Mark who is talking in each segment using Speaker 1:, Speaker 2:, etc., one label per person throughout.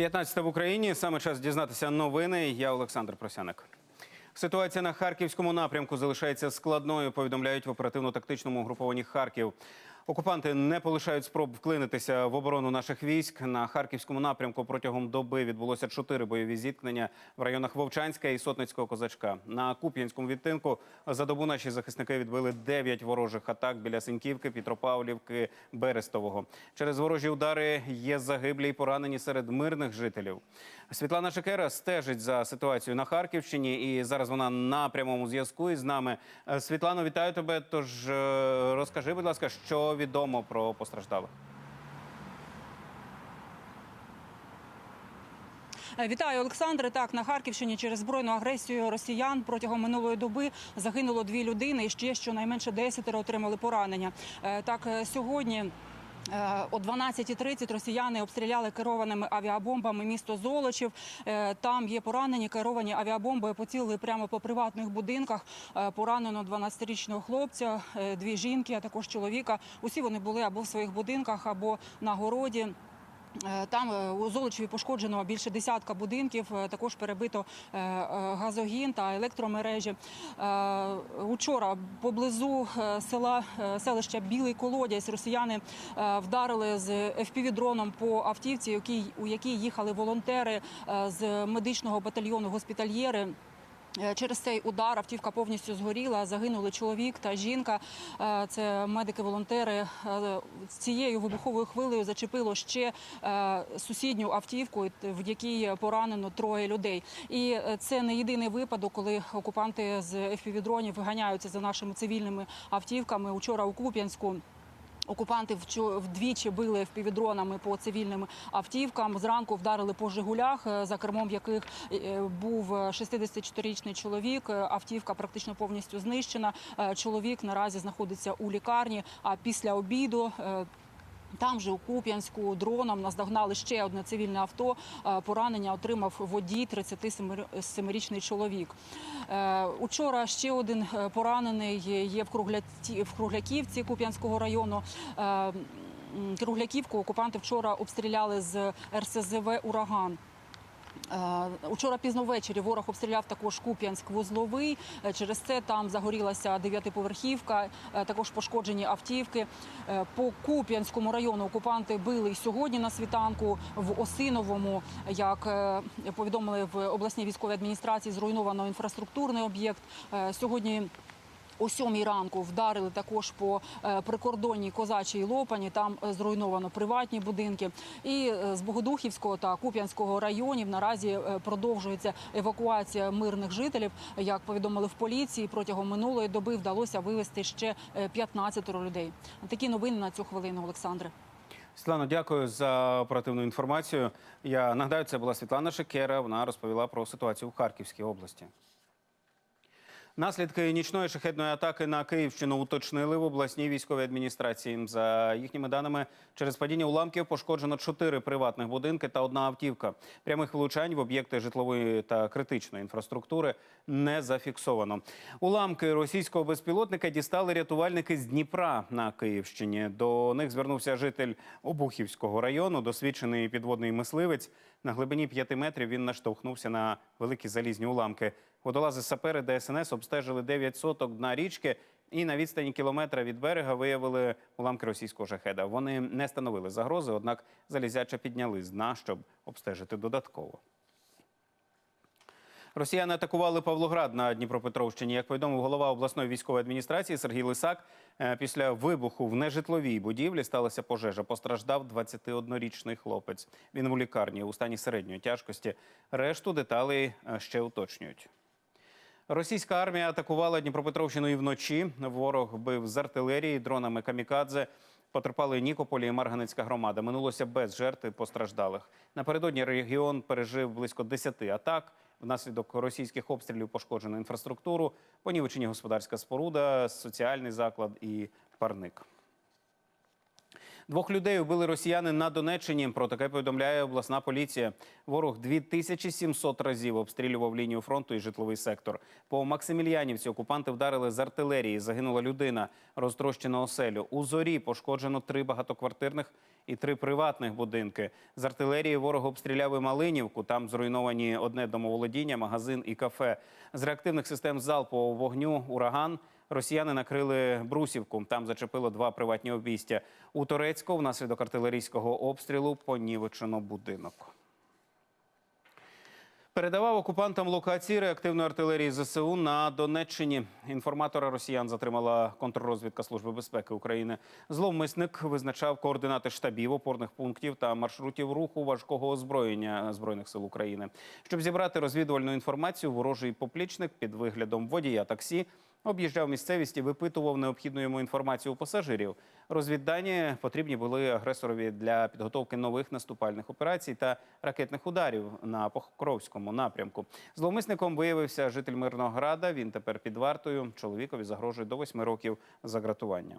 Speaker 1: 15 в Україні. Саме час дізнатися новини. Я Олександр Просяник. Ситуація на харківському напрямку залишається складною. Повідомляють в оперативно-тактичному угрупованні Харків. Окупанти не полишають спроб вклинитися в оборону наших військ. На харківському напрямку протягом доби відбулося чотири бойові зіткнення в районах Вовчанська і Сотницького козачка. На Куп'янському відтинку за добу наші захисники відбили дев'ять ворожих атак біля Синьківки, Пітропавлівки, Берестового. Через ворожі удари є загиблі й поранені серед мирних жителів. Світлана Шекера стежить за ситуацією на Харківщині, і зараз вона на прямому зв'язку із нами. Е, Світлано, вітаю тебе. Тож е, розкажи, будь ласка, що відомо про постраждалих.
Speaker 2: Е, Вітаю, Олександре. Так, на Харківщині через збройну агресію росіян протягом минулої доби загинуло дві людини, і ще щонайменше десятеро отримали поранення. Е, Так, е, сьогодні. Е, О 12.30 росіяни обстріляли керованими авіабомбами місто Золочів. Е, Там є поранені керовані авіабомби поцілили прямо по приватних будинках. Е, Поранено 12-річного хлопця, дві жінки, а також чоловіка. Усі вони були або в своїх будинках, або на городі. Е, Там е, у Золочеві пошкоджено більше десятка будинків. е, Також перебито газогін та електромережі. Учора поблизу села селища Білий Колодязь росіяни вдарили з FPV-дроном по автівці, у якій їхали волонтери з медичного батальйону госпітальєри. Е, Через цей удар автівка повністю згоріла. Загинули чоловік та жінка. Е, Це медики-волонтери. Е, цією вибуховою хвилею зачепило ще сусідню автівку, в якій поранено троє людей. І це не єдиний випадок, коли окупанти з FPV-дронів виганяються за нашими цивільними автівками. Учора у Куп'янську. Окупанти вдвічі били впівдронами по цивільним автівкам. Зранку вдарили по Жигулях, е, за кермом яких е, був 64-річний чоловік. Е, Автівка практично повністю знищена. Чоловік наразі знаходиться у лікарні. А після обіду. Там же у Куп'янську дроном наздогнали ще одне цивільне авто. Е, Поранення отримав водій 37-річний чоловік. Е, Учора ще один е, поранений є в Кругляківці Куп'янського району. Кругляківку окупанти вчора обстріляли з РСЗВ Ураган. Е, Учора пізно ввечері ворог обстріляв також Куп'янськ вузловий. Е, Через це там загорілася дев'ятиповерхівка, е, також пошкоджені автівки. По Куп'янському району окупанти били сьогодні на світанку в Осиновому. Як повідомили в обласній військовій адміністрації, зруйновано інфраструктурний об'єкт. Сьогодні о сьомій ранку вдарили також по е, прикордонній козачій лопані. Там е, зруйновано приватні будинки. І е, з Богодухівського та Куп'янського районів наразі продовжується евакуація мирних жителів. Як повідомили в поліції, протягом минулої доби вдалося вивезти ще е, 15 людей. Такі новини на цю хвилину, Олександре.
Speaker 1: Світлано, дякую за оперативну інформацію. Я нагадаю, це була Світлана Шекера. Вона розповіла про ситуацію в Харківській області. Наслідки нічної шахетної атаки на Київщину уточнили в обласній військовій адміністрації. За їхніми даними, через падіння уламків пошкоджено чотири приватних будинки та одна автівка. Прямих влучань в об'єкти житлової та критичної інфраструктури не зафіксовано. Уламки російського безпілотника дістали рятувальники з Дніпра на Київщині. До них звернувся житель Обухівського району, досвідчений підводний мисливець. На глибині 5 метрів він наштовхнувся на великі залізні уламки. Водолази сапери ДСНС обстежили 9 соток дна річки і на відстані кілометра від берега виявили уламки російського шахеда. Вони не становили загрози, однак залізяча підняли з дна, щоб обстежити додатково. Росіяни атакували Павлоград на Дніпропетровщині. Як повідомив голова обласної військової адміністрації Сергій Лисак, е, після вибуху в нежитловій будівлі сталася пожежа. Постраждав 21-річний хлопець. Він у лікарні у стані середньої тяжкості. Решту деталей е, ще уточнюють. Російська армія атакувала Дніпропетровщину і вночі. Ворог бив з артилерії, дронами камікадзе. Потерпали Нікополі і Марганецька громада. Минулося без жертв і постраждалих. Напередодні регіон пережив близько 10 атак. Внаслідок російських обстрілів пошкоджено інфраструктуру, понівечені господарська споруда, соціальний заклад і парник. Двох людей убили росіяни на Донеччині. Про таке повідомляє обласна поліція. Ворог 2700 разів обстрілював лінію фронту і житловий сектор. По Максимільянівці окупанти вдарили з артилерії. Загинула людина, розтрощено оселю. У зорі пошкоджено три багатоквартирних і три приватних будинки. З артилерії ворог обстріляв і Малинівку. Там зруйновані одне домоволодіння, магазин і кафе. З реактивних систем залпового вогню ураган. Росіяни накрили Брусівку. Там зачепило два приватні обійстя. У Торецьку внаслідок артилерійського обстрілу понівечено будинок. Передавав окупантам локації реактивної артилерії ЗСУ на Донеччині. Інформатора росіян затримала контррозвідка Служби безпеки України. Зловмисник визначав координати штабів, опорних пунктів та маршрутів руху важкого озброєння збройних сил України. Щоб зібрати розвідувальну інформацію, ворожий поплічник під виглядом водія таксі об'їжджав місцевість і випитував необхідну йому інформацію у пасажирів. Розвіддані потрібні були агресорові для підготовки нових наступальних операцій та ракетних ударів на Покровському напрямку. Зловмисником виявився житель Мирнограда. Він тепер під вартою. Чоловікові загрожує до восьми років загратування.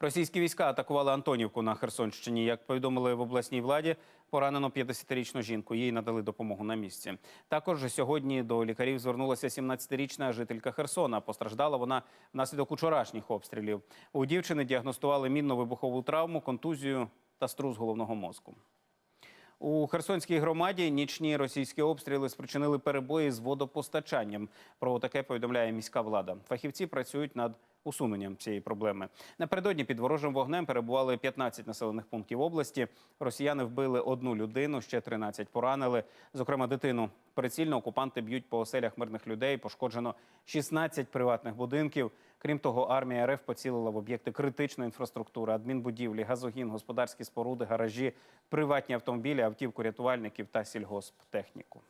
Speaker 1: Російські війська атакували Антонівку на Херсонщині. Як повідомили в обласній владі, поранено 50-річну жінку. Їй надали допомогу на місці. Також сьогодні до лікарів звернулася 17-річна жителька Херсона. Постраждала вона внаслідок учорашніх обстрілів. У дівчини діагностували мінно-вибухову травму, контузію та струс головного мозку. У Херсонській громаді нічні російські обстріли спричинили перебої з водопостачанням. Про таке повідомляє міська влада. Фахівці працюють над усуненням цієї проблеми. Напередодні під ворожим вогнем перебували 15 населених пунктів області. Росіяни вбили одну людину, ще 13 поранили, зокрема дитину. Прицільно окупанти б'ють по оселях мирних людей. Пошкоджено 16 приватних будинків. Крім того, армія РФ поцілила в об'єкти критичної інфраструктури, адмінбудівлі, газогін, господарські споруди, гаражі, приватні автомобілі, автівку рятувальників та сільгосптехніку.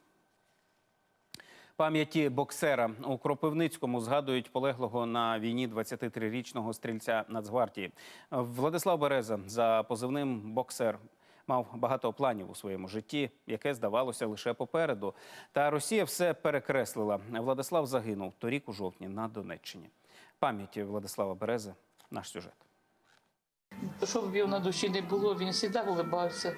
Speaker 1: Пам'яті боксера у Кропивницькому згадують полеглого на війні 23-річного стрільця Нацгвардії. Владислав Береза за позивним боксер мав багато планів у своєму житті, яке здавалося лише попереду. Та Росія все перекреслила. Владислав загинув торік у жовтні на Донеччині. Пам'яті Владислава Берези наш сюжет.
Speaker 3: Що б його на душі не було, він завжди улибався.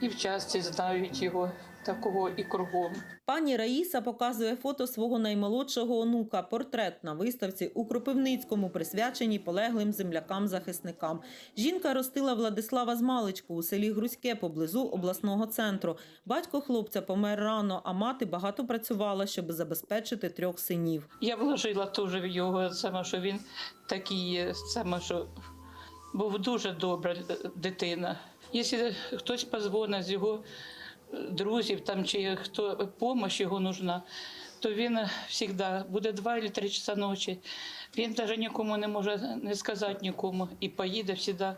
Speaker 3: І в часті знають його такого і кругом.
Speaker 4: Пані Раїса показує фото свого наймолодшого онука, портрет на виставці у Кропивницькому, присвяченій полеглим землякам-захисникам. Жінка ростила Владислава з маличку у селі Грузьке поблизу обласного центру. Батько хлопця помер рано, а мати багато працювала, щоб забезпечити трьох синів.
Speaker 3: Я вложила теж в його, саме, що він такий, саме, що був дуже добра дитина. Якщо хтось позвонить з його друзів там, чи хто допомога його нужна, то він завжди буде два або три часа ночі. Він навіть нікому не може не сказати нікому і поїде завжди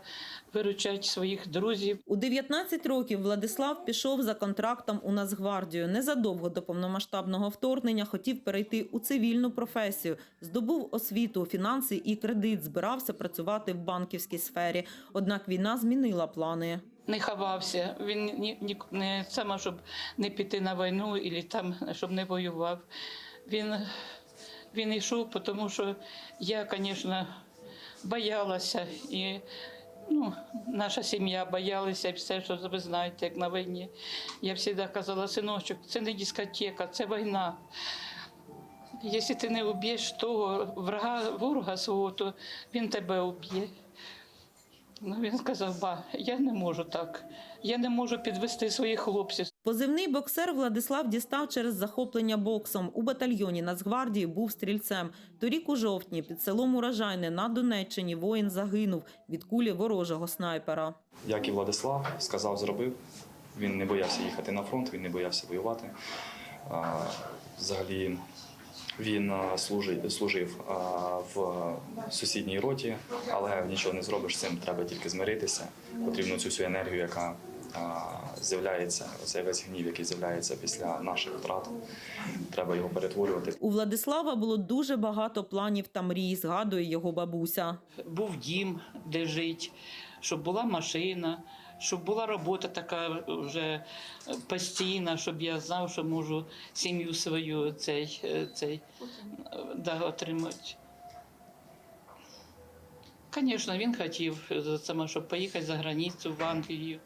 Speaker 3: виручати своїх друзів.
Speaker 4: У 19 років Владислав пішов за контрактом у Нацгвардію. Незадовго до повномасштабного вторгнення хотів перейти у цивільну професію. Здобув освіту, фінанси і кредит. Збирався працювати в банківській сфері. Однак війна змінила плани.
Speaker 3: Не ховався. Він ні, ні, не саме, щоб не піти на війну, і там, щоб не воював. Він, він йшов, тому що я, звісно, боялася. І ну, наша сім'я боялася все, що ви знаєте, як на війні. Я завжди казала, синочок, це не дискотека, це війна. Якщо ти не вб'єш того врага, ворога свого, то він тебе вб'є. Ну, він сказав, ба, я не можу так. Я не можу підвести своїх хлопців.
Speaker 4: Позивний боксер Владислав дістав через захоплення боксом. У батальйоні Нацгвардії був стрільцем. Торік у жовтні під селом Урожайне на Донеччині воїн загинув від кулі ворожого снайпера.
Speaker 5: Як і Владислав сказав, зробив. Він не боявся їхати на фронт, він не боявся воювати. А, Взагалі він а, служив, служив а, в сусідній роті, але нічого не зробиш з цим, треба тільки змиритися. Потрібно цю всю енергію, яка а, з'являється, цей весь гнів, який з'являється після наших втрат. Треба його перетворювати.
Speaker 4: У Владислава було дуже багато планів та мрій, згадує його бабуся.
Speaker 3: Був дім, де жити, щоб була машина, щоб була робота така вже постійна, щоб я знав, що можу сім'ю свою цей, е, цей, е, да, отримати. Звісно, він хотів е, саме, щоб поїхати за границю в Англію.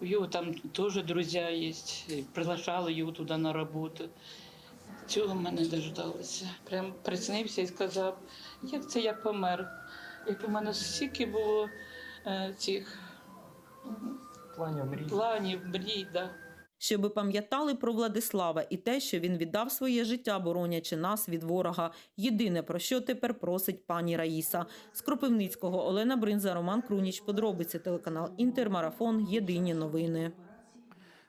Speaker 3: У його там теж друзі є, приглашали його туди на роботу. Цього ми не дождалися. Прям приснився і сказав, як це я помер. Як у мене стільки було е, цих
Speaker 6: Планів мрій.
Speaker 3: планів, мрій, да.
Speaker 4: Щоби пам'ятали про Владислава і те, що він віддав своє життя, боронячи нас від ворога. Єдине, про що тепер просить пані Раїса. З Кропивницького Олена Бринза, Роман Круніч. Подробиці телеканал Інтермарафон. Єдині новини.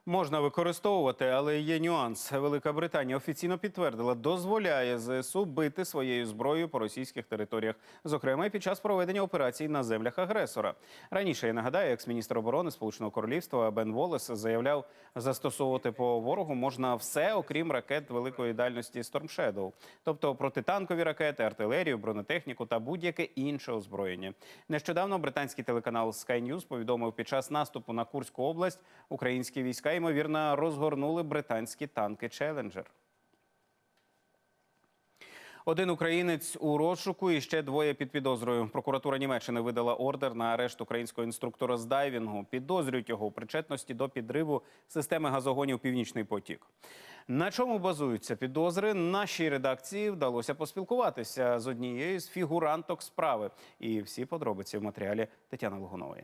Speaker 1: Можна використовувати, але є нюанс. Велика Британія офіційно підтвердила, дозволяє ЗСУ бити своєю зброєю по російських територіях, зокрема і під час проведення операцій на землях агресора. Раніше я нагадаю, екс-міністр оборони Сполученого Королівства Бен Волес заявляв, застосовувати по ворогу можна все, окрім ракет великої дальності Storm Shadow. тобто протитанкові ракети, артилерію, бронетехніку та будь-яке інше озброєння. Нещодавно британський телеканал Sky News повідомив, під час наступу на Курську область українські війська ймовірно розгорнули британські танки Челенджер. Один українець у розшуку і ще двоє під підозрою. Прокуратура Німеччини видала ордер на арешт українського інструктора з дайвінгу. Підозрюють його у причетності до підриву системи газогонів Північний потік. На чому базуються підозри? Нашій редакції вдалося поспілкуватися з однією з фігуранток справи. І всі подробиці в матеріалі Тетяни Лугунової.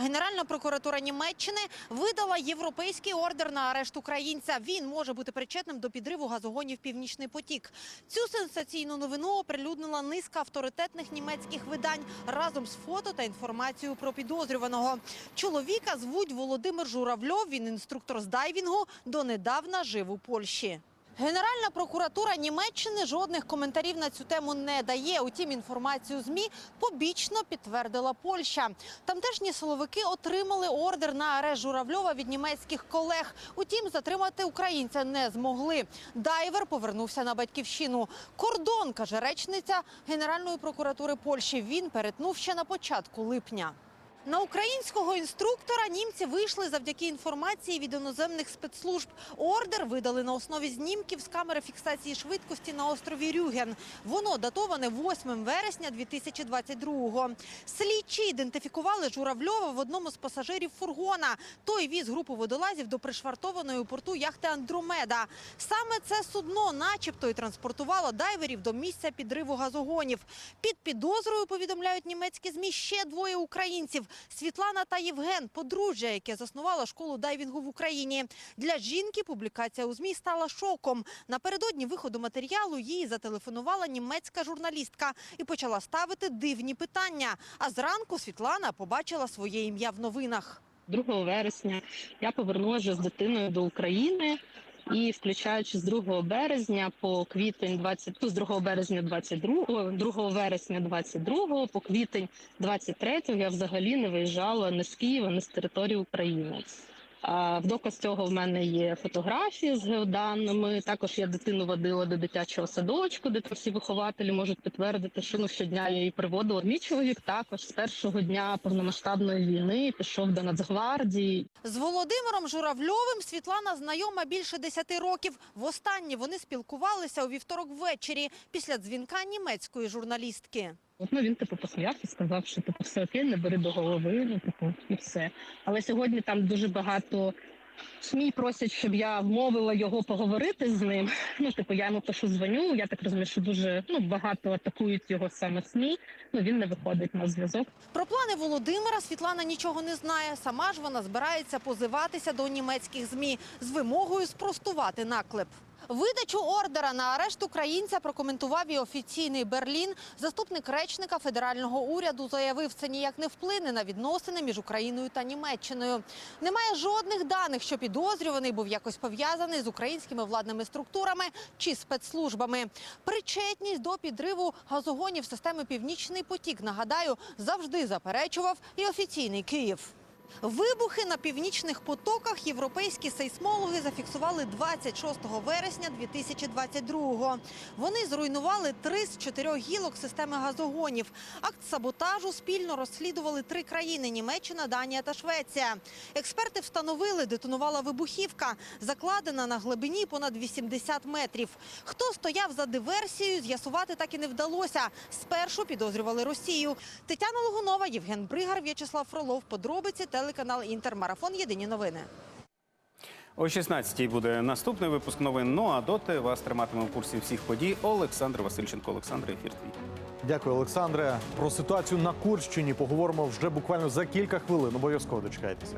Speaker 7: Генеральна прокуратура Німеччини видала європейський ордер на арешт українця. Він може бути причетним до підриву газогонів Північний потік. Цю сенсаційну новину оприлюднила низка авторитетних німецьких видань разом з фото та інформацією про підозрюваного. Чоловіка звуть Володимир Журавльов. Він інструктор з дайвінгу. Донедавна жив у Польщі. Генеральна прокуратура Німеччини жодних коментарів на цю тему не дає. Утім, інформацію змі побічно підтвердила Польща. Тамтешні силовики отримали ордер на арешт Журавльова від німецьких колег. Утім, затримати українця не змогли. Дайвер повернувся на батьківщину. Кордон каже речниця Генеральної прокуратури Польщі. Він перетнув ще на початку липня. На українського інструктора німці вийшли завдяки інформації від іноземних спецслужб. Ордер видали на основі знімків з камери фіксації швидкості на острові Рюген. Воно датоване 8 вересня 2022-го. Слідчі ідентифікували Журавльова в одному з пасажирів фургона. Той віз групу водолазів до пришвартованої у порту яхти Андромеда. Саме це судно, начебто, і транспортувало дайверів до місця підриву газогонів. Під підозрою повідомляють німецькі змі ще двоє українців: Світлана та Євген, подружжя, яке заснувало школу дайвінгу в Україні. Для жінки публікація у змі стала шоком. Напередодні виходу матеріалу їй зателефонувала німецька журналістка і почала ставити дивні питання. А зранку Світлана побачила своє ім'я в новинах.
Speaker 8: 2 вересня я повернулася з дитиною до України. І включаючи з 2 березня по квітень 20, ну, з 2 березня 22, 2 вересня 22 по квітень 23 я взагалі не виїжджала не з Києва, не з території України. В доказ цього в мене є фотографії з геоданими. Також я дитину водила до дитячого садочку, де там всі вихователі можуть підтвердити, що ну щодня я її приводила. Мій чоловік також з першого дня повномасштабної війни пішов до Нацгвардії.
Speaker 7: З Володимиром Журавльовим Світлана знайома більше 10 років. Востаннє вони спілкувалися у вівторок ввечері після дзвінка німецької журналістки.
Speaker 8: Ну, він типу посміявся, сказав, що типу все окей, не бери до голови, ну типу, і все. Але сьогодні там дуже багато СМІ просять, щоб я вмовила його поговорити з ним. Ну, типу, я йому пишу, дзвоню. Я так розумію, що дуже ну багато атакують його саме СМІ. Ну він не виходить на зв'язок.
Speaker 7: Про плани Володимира Світлана нічого не знає. Сама ж вона збирається позиватися до німецьких змі з вимогою спростувати наклеп. Видачу ордера на арешт українця прокоментував і офіційний Берлін. Заступник речника федерального уряду заявив, це ніяк не вплине на відносини між Україною та Німеччиною. Немає жодних даних, що підозрюваний був якось пов'язаний з українськими владними структурами чи спецслужбами. Причетність до підриву газогонів системи Північний потік, нагадаю, завжди заперечував і офіційний Київ. Вибухи на північних потоках європейські сейсмологи зафіксували 26 вересня 2022-го. Вони зруйнували три з чотирьох гілок системи газогонів. Акт саботажу спільно розслідували три країни: Німеччина, Данія та Швеція. Експерти встановили, детонувала вибухівка, закладена на глибині понад 80 метрів. Хто стояв за диверсією, з'ясувати так і не вдалося. Спершу підозрювали Росію. Тетяна Логунова, Євген Бригар, В'ячеслав Фролов. Подробиці телеканал Інтермарафон. Єдині новини.
Speaker 1: О 16-й буде наступний випуск новин. Ну а доти вас триматиме в курсі всіх подій Олександр Васильченко. Олександр, ефір твій.
Speaker 9: Дякую, Олександре. Про ситуацію на Курщині поговоримо вже буквально за кілька хвилин. Обов'язково дочекайтеся.